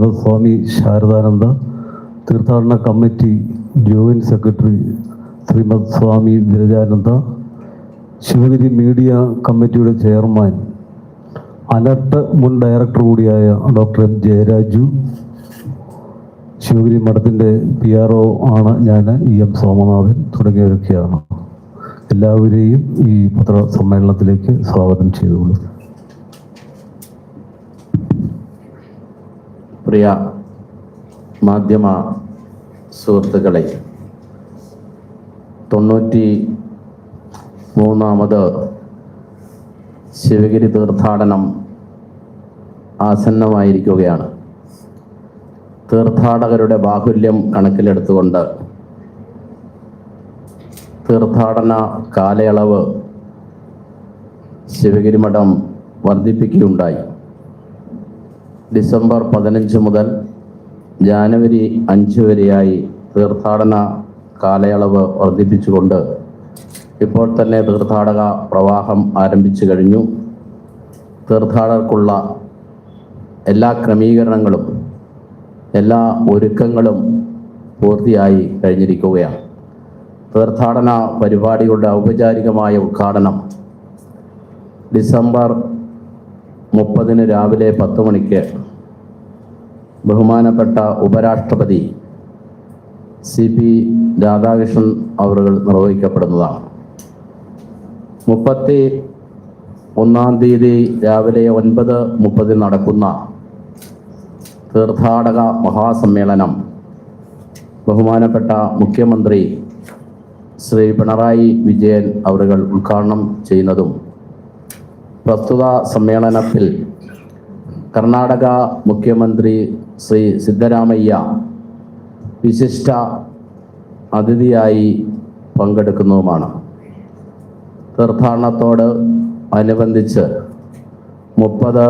ശ്രീമദ് സ്വാമി ശാരദാനന്ദ തീർത്ഥാടന committee joint secretary Shrimad Swami Virajananda Sivagiri media കമ്മിറ്റിയുടെ chairman alert മുൻ director കൂടിയായ ഡോക്ടർ എം ജയരാജു ശിവഗിരി മഠത്തിന്റെ പി ആർ ഒ ആണ് ഞാൻ ഇ എം സോമനാഥൻ തുടങ്ങിയവരൊക്കെയാണ്. എല്ലാവരെയും ഈ പത്രസമ്മേളനത്തിലേക്ക് സ്വാഗതം ചെയ്തുകൊള്ളു പ്രിയ മാധ്യമ സുഹൃത്തുക്കളെ തൊണ്ണൂറ്റി മൂന്നാമത് ശിവഗിരി തീർത്ഥാടനം ആസന്നമായിരിക്കുകയാണ്. തീർത്ഥാടകരുടെ ബാഹുല്യം കണക്കിലെടുത്തുകൊണ്ട് തീർത്ഥാടന കാലയളവ് ശിവഗിരി മഠം വർദ്ധിപ്പിക്കുകയുണ്ടായി. ഡിസംബർ പതിനഞ്ച് മുതൽ ജാനുവരി അഞ്ച് വരെയായി തീർത്ഥാടന കാലയളവ് വർദ്ധിപ്പിച്ചുകൊണ്ട് ഇപ്പോൾ തന്നെ തീർത്ഥാടക പ്രവാഹം ആരംഭിച്ചു കഴിഞ്ഞു. തീർത്ഥാടകർക്കുള്ള എല്ലാ ക്രമീകരണങ്ങളും എല്ലാ ഒരുക്കങ്ങളും പൂർത്തിയായി കഴിഞ്ഞിരിക്കുകയാണ്. തീർത്ഥാടന പരിപാടികളുടെ ഔപചാരികമായ ഉദ്ഘാടനം ഡിസംബർ മുപ്പതിന് രാവിലെ പത്ത് മണിക്ക് ബഹുമാനപ്പെട്ട ഉപരാഷ്ട്രപതി സി പി രാധാകൃഷ്ണൻ അവറുകൾ നിർവഹിക്കപ്പെടുന്നതാണ്. മുപ്പത്തി ഒന്നാം തീയതി രാവിലെ ഒൻപത് മുപ്പതിന് നടക്കുന്ന തീർത്ഥാടക മഹാസമ്മേളനം ബഹുമാനപ്പെട്ട മുഖ്യമന്ത്രി ശ്രീ പിണറായി വിജയൻ അവറുകൾ ഉദ്ഘാടനം ചെയ്യുന്നതും പ്രസ്തുത സമ്മേളനത്തിൽ കർണാടക മുഖ്യമന്ത്രി ശ്രീ സിദ്ധരാമയ്യ വിശിഷ്ട അതിഥിയായി പങ്കെടുക്കുന്നതുമാണ്. തീർത്ഥാടനത്തോട് അനുബന്ധിച്ച് മുപ്പത്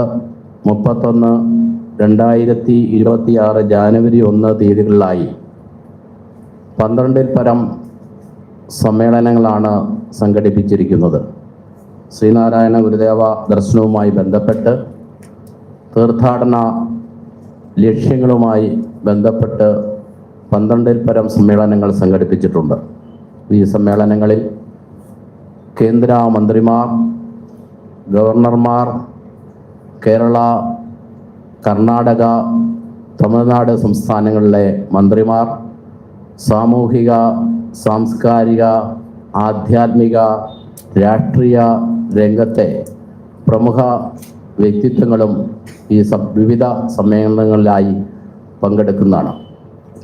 മുപ്പത്തൊന്ന് രണ്ടായിരത്തി ഇരുപത്തിയാറ് ജാനുവരി ഒന്ന് തീയതികളിലായി പന്ത്രണ്ടിൽ പരം സമ്മേളനങ്ങളാണ് സംഘടിപ്പിച്ചിരിക്കുന്നത്. ശ്രീനാരായണ ഗുരുദേവ ദർശനവുമായി ബന്ധപ്പെട്ട് തീർത്ഥാടന ലക്ഷ്യങ്ങളുമായി ബന്ധപ്പെട്ട് പന്ത്രണ്ടിൽ പരം സമ്മേളനങ്ങൾ സംഘടിപ്പിച്ചിട്ടുണ്ട്. ഈ സമ്മേളനങ്ങളിൽ കേന്ദ്ര മന്ത്രിമാർ ഗവർണർമാർ കേരള കർണാടക തമിഴ്നാട് സംസ്ഥാനങ്ങളിലെ മന്ത്രിമാർ സാമൂഹിക സാംസ്കാരിക ആധ്യാത്മിക രാഷ്ട്രീയ രംഗത്തെ പ്രമുഖ വ്യക്തിത്വങ്ങളും ഈ വിവിധ സമ്മേളനങ്ങളിലായി പങ്കെടുക്കുന്നതാണ്.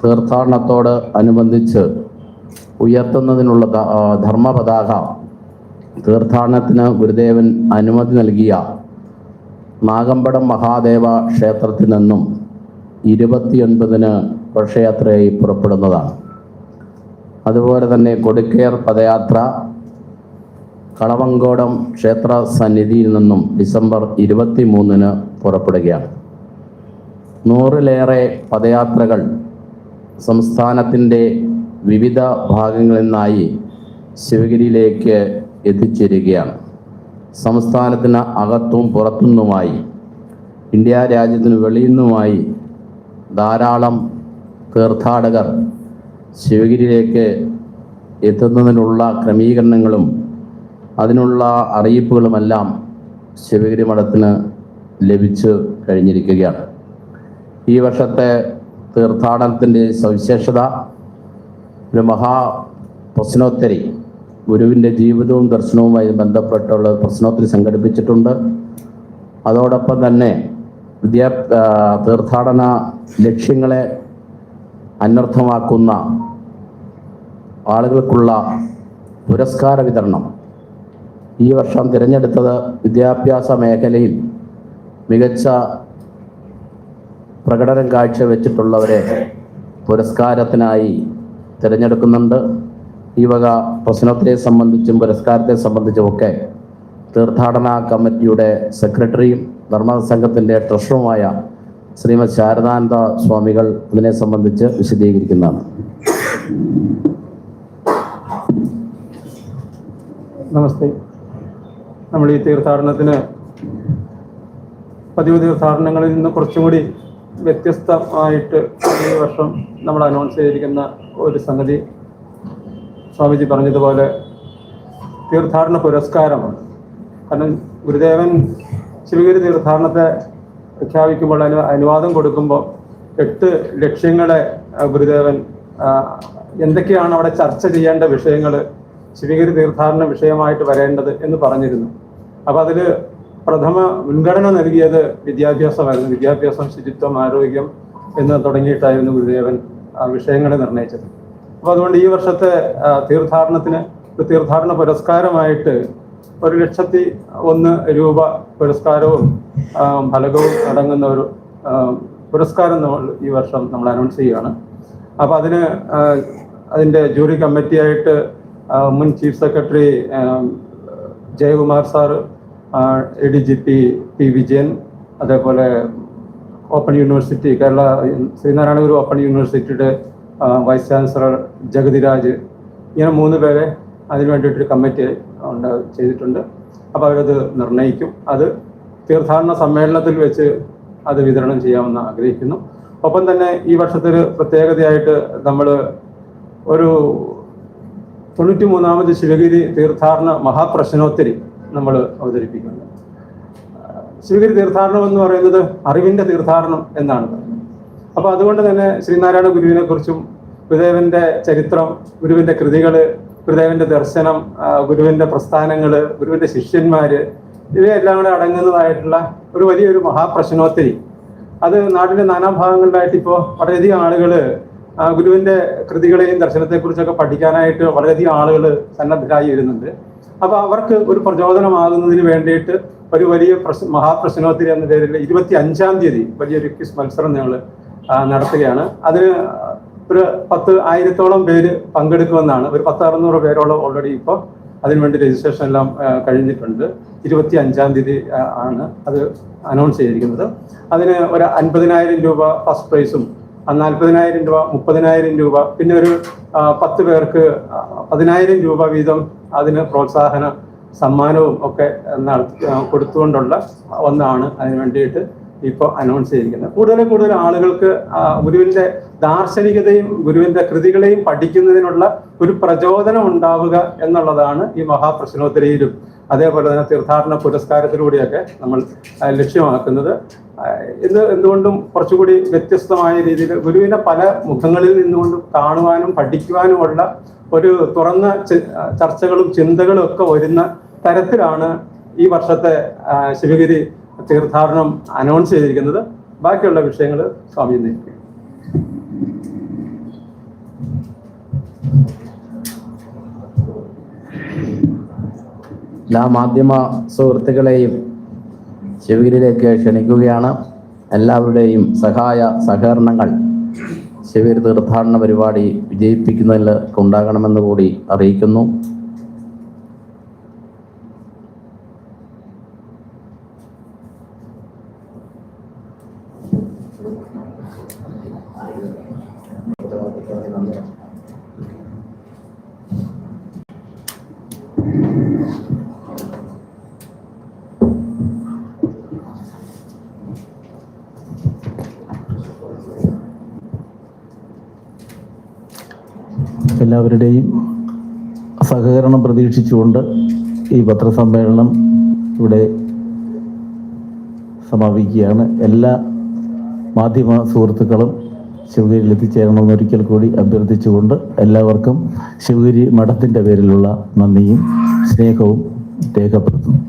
തീർത്ഥാടനത്തോട് അനുബന്ധിച്ച് ഉയർത്തുന്നതിനുള്ള ധർമ്മ പതാക തീർത്ഥാടനത്തിന് ഗുരുദേവൻ അനുമതി നൽകിയ നാഗമ്പടം മഹാദേവ ക്ഷേത്രത്തിൽ നിന്നും ഇരുപത്തിയൊൻപതിന് ഘോഷയാത്രയായി പുറപ്പെടുന്നതാണ്. അതുപോലെ തന്നെ കൊടുക്കേർ പദയാത്ര കളവങ്കോടം ക്ഷേത്ര സന്നിധിയിൽ നിന്നും ഡിസംബർ ഇരുപത്തി മൂന്നിന് പുറപ്പെടുകയാണ്. നൂറിലേറെ പദയാത്രകൾ സംസ്ഥാനത്തിന്റെ വിവിധ ഭാഗങ്ങളിൽ നിന്നായി ശിവഗിരിയിലേക്ക് എത്തിച്ചേരുകയാണ്. സംസ്ഥാനത്തിന് അകത്തും പുറത്തുനിന്നുമായി ഇന്ത്യ രാജ്യത്തിന് വെളിയിൽ നിന്നുമായി ധാരാളം തീർത്ഥാടകർ ശിവഗിരിയിലേക്ക് എത്തുന്നതിനുള്ള ക്രമീകരണങ്ങളും അതിനുള്ള അറിയിപ്പുകളുമെല്ലാം ശിവഗിരി മഠത്തിന് ലഭിച്ചു കഴിഞ്ഞിരിക്കുകയാണ്. ഈ വർഷത്തെ തീർത്ഥാടനത്തിന്റെ സവിശേഷത ഒരു മഹാ പ്രശ്നോത്തരി ഗുരുവിന്റെ ജീവിതവും ദർശനവുമായി ബന്ധപ്പെട്ടുള്ള പ്രശ്നോത്തരി സംഘടിപ്പിച്ചിട്ടുണ്ട്. അതോടൊപ്പം തന്നെ വിദ്യാ തീർത്ഥാടന ലക്ഷ്യങ്ങളെ അന്വർത്ഥമാക്കുന്ന ആളുകൾക്കുള്ള പുരസ്കാര വിതരണം ഈ വർഷം തിരഞ്ഞെടുത്തത് വിദ്യാഭ്യാസ മേഖലയിൽ മികച്ച പ്രകടനം കാഴ്ചവെച്ചിട്ടുള്ളവരെ പുരസ്കാരത്തിനായി തിരഞ്ഞെടുക്കുന്നുണ്ട്. ഈ വക പ്രശ്നത്തെ സംബന്ധിച്ചും പുരസ്കാരത്തെ സംബന്ധിച്ചുമൊക്കെ തീർത്ഥാടന കമ്മിറ്റിയുടെ സെക്രട്ടറിയും ധർമ്മസംഘത്തിന്റെ ട്രഷറുമായ ശ്രീമത് ശാരദാനന്ദ സ്വാമികൾ ഇതിനെ സംബന്ധിച്ച് വിശദീകരിക്കുന്നതാണ്. നമസ്തേ. നമ്മൾ ഈ തീർത്ഥാടനത്തിന് പതിവ് തീർത്ഥാടനങ്ങളിൽ നിന്ന് കുറച്ചും കൂടി വ്യത്യസ്തമായിട്ട് ഈ വർഷം നമ്മൾ അനൗൺസ് ചെയ്തിരിക്കുന്ന ഒരു സംഗതി സ്വാമിജി പറഞ്ഞതുപോലെ തീർത്ഥാടന പുരസ്കാരമാണ്. കാരണം ഗുരുദേവൻ ശിവഗിരി തീർത്ഥാടനത്തെ പ്രഖ്യാപിക്കുമ്പോൾ അതിന് അനുവാദം കൊടുക്കുമ്പോൾ എട്ട് ലക്ഷ്യങ്ങളെ ഗുരുദേവൻ എന്തൊക്കെയാണ് അവിടെ ചർച്ച ചെയ്യേണ്ട വിഷയങ്ങൾ ശിവഗിരി തീർത്ഥാടന വിഷയമായിട്ട് വരേണ്ടത് എന്ന് പറഞ്ഞിരുന്നു. അപ്പൊ അതിൽ പ്രഥമ മുൻഗണന നൽകിയത് വിദ്യാഭ്യാസമായിരുന്നു. വിദ്യാഭ്യാസം ശുചിത്വം ആരോഗ്യം എന്ന് തുടങ്ങിയിട്ടായിരുന്നു ഗുരുദേവൻ വിഷയങ്ങളെ നിർണയിച്ചത്. അപ്പൊ അതുകൊണ്ട് ഈ വർഷത്തെ തീർത്ഥാടനത്തിന് ഒരു തീർത്ഥാടന പുരസ്കാരമായിട്ട് ഒരു ലക്ഷത്തി ഒന്ന് രൂപ പുരസ്കാരവും ഫലകവും അടങ്ങുന്ന ഒരു പുരസ്കാരം നമ്മൾ ഈ വർഷം നമ്മൾ അനൗൺസ് ചെയ്യുകയാണ്. അപ്പൊ അതിന് അതിന്റെ ജൂറി കമ്മിറ്റിയായിട്ട് മുൻ chief secretary Jayakumar sir A D G P P Vijayan അതേപോലെ open university Kerala Sreenarayana Guru open യൂണിവേഴ്സിറ്റിയുടെ വൈസ് ചാൻസലർ ജഗതിരാജ് ഇങ്ങനെ മൂന്ന് പേരെ അതിനു വേണ്ടിയിട്ടൊരു കമ്മിറ്റി ഉണ്ട് ചെയ്തിട്ടുണ്ട്. അപ്പോൾ അവരത് നിർണയിക്കും അത് തീർത്ഥാടന സമ്മേളനത്തിൽ വെച്ച് അത് വിതരണം ചെയ്യാമെന്ന് ആഗ്രഹിക്കുന്നു. ഒപ്പം തന്നെ ഈ വർഷത്തെ ഒരു പ്രത്യേകതയായിട്ട് നമ്മൾ ഒരു തൊണ്ണൂറ്റി മൂന്നാമത് ശിവഗിരി തീർത്ഥാടന മഹാപ്രശ്നോത്തരി നമ്മൾ അവതരിപ്പിക്കുന്നത് ശിവഗിരി തീർത്ഥാടനം എന്ന് പറയുന്നത് അറിവിന്റെ തീർത്ഥാടനം എന്നാണ്. അപ്പോൾ അപ്പൊ അതുകൊണ്ട് തന്നെ ശ്രീനാരായണ ഗുരുവിനെ കുറിച്ചും ഗുരുദേവന്റെ ചരിത്രം ഗുരുവിന്റെ കൃതികൾ ഗുരുദേവന്റെ ദർശനം ഗുരുവിന്റെ പ്രസ്ഥാനങ്ങൾ ഗുരുവിന്റെ ശിഷ്യന്മാര് ഇവയെല്ലാം കൂടെ അടങ്ങുന്നതായിട്ടുള്ള ഒരു വലിയൊരു മഹാപ്രശ്നോത്തരി. അത് നാട്ടിലെ നാനാഭാഗങ്ങളിലായിട്ട് ഇപ്പോൾ വളരെയധികം ആളുകൾ ഗുരുവിന്റെ കൃതികളെയും ദർശനത്തെക്കുറിച്ചൊക്കെ പഠിക്കാനായിട്ട് വളരെയധികം ആളുകൾ സന്നദ്ധരായി വരുന്നുണ്ട്. അപ്പൊ അവർക്ക് ഒരു പ്രചോദനമാകുന്നതിന് വേണ്ടിയിട്ട് ഒരു വലിയ പ്രശ് മഹാപ്രശ്നോത്തരി എന്ന പേരിൽ ഇരുപത്തി അഞ്ചാം തീയതി വലിയൊരു ക്വിസ് മത്സരം ഞങ്ങൾ നടത്തുകയാണ്. അതിന് ഒരു പത്ത് ആയിരത്തോളം പേര് പങ്കെടുക്കുമെന്നാണ്. ഒരു പത്ത് അറുന്നൂറ് പേരോളം ഓൾറെഡി ഇപ്പോൾ അതിനുവേണ്ടി രജിസ്ട്രേഷൻ എല്ലാം കഴിഞ്ഞിട്ടുണ്ട്. ഇരുപത്തി അഞ്ചാം തീയതി ആണ് അത് അനൗൺസ് ചെയ്തിരിക്കുന്നത്. അതിന് ഒരു അൻപതിനായിരം രൂപ ഫസ്റ്റ് പ്രൈസും നാൽപ്പതിനായിരം രൂപ മുപ്പതിനായിരം രൂപ പിന്നെ ഒരു പത്ത് പേർക്ക് പതിനായിരം രൂപ വീതം അതിന് പ്രോത്സാഹന സമ്മാനവും ഒക്കെ നടത്തി കൊടുത്തുകൊണ്ടുള്ള ഒന്നാണ് അതിന് വേണ്ടിയിട്ട് ഇപ്പോൾ അനൗൺസ് ചെയ്തിരിക്കുന്നത്. കൂടുതൽ കൂടുതൽ ആളുകൾക്ക് ഗുരുവിന്റെ ദാർശനികതയും ഗുരുവിന്റെ കൃതികളെയും പഠിക്കുന്നതിനുള്ള ഒരു പ്രചോദനം ഉണ്ടാവുക എന്നുള്ളതാണ് ഈ മഹാപ്രശ്നോത്തരയിലും അതേപോലെ തന്നെ തീർത്ഥാടന പുരസ്കാരത്തിലൂടെയൊക്കെ നമ്മൾ ലക്ഷ്യമാക്കുന്നത്. ഇത് എന്തുകൊണ്ടും കുറച്ചുകൂടി വ്യത്യസ്തമായ രീതിയിൽ ഗുരുവിനെ പല മുഖങ്ങളിൽ നിന്നുകൊണ്ടും കാണുവാനും പഠിക്കുവാനുമുള്ള ഒരു തുറന്ന ചർച്ചകളും ചിന്തകളും ഒക്കെ വരുന്ന തരത്തിലാണ് ഈ വർഷത്തെ ശിവഗിരി തീർത്ഥാടനം അനൗൺസ് ചെയ്തിരിക്കുന്നത്. ബാക്കിയുള്ള വിഷയങ്ങൾ സ്വാമി നയിക്കും എല്ലാ മാധ്യമ സുഹൃത്തുക്കളെയും ശിവഗിരിയിലേക്ക് ക്ഷണിക്കുകയാണ്. എല്ലാവരുടെയും സഹായ സഹകരണങ്ങൾ ശിവഗിരി തീർത്ഥാടന പരിപാടി വിജയിപ്പിക്കുന്നതിൽ ഉണ്ടാകണമെന്ന് കൂടി അറിയിക്കുന്നു. എല്ലാവരുടെയും സഹകരണം പ്രതീക്ഷിച്ചുകൊണ്ട് ഈ പത്രസമ്മേളനം ഇവിടെ സമാപിക്കുകയാണ്. എല്ലാ മാധ്യമ സുഹൃത്തുക്കളും ശിവഗിരിയിൽ എത്തിച്ചേരണമെന്ന് ഒരിക്കൽ കൂടി അഭ്യർത്ഥിച്ചുകൊണ്ട് എല്ലാവർക്കും ശിവഗിരി മഠത്തിന്റെ പേരിലുള്ള നന്ദിയും സ്നേഹവും രേഖപ്പെടുത്തുന്നു.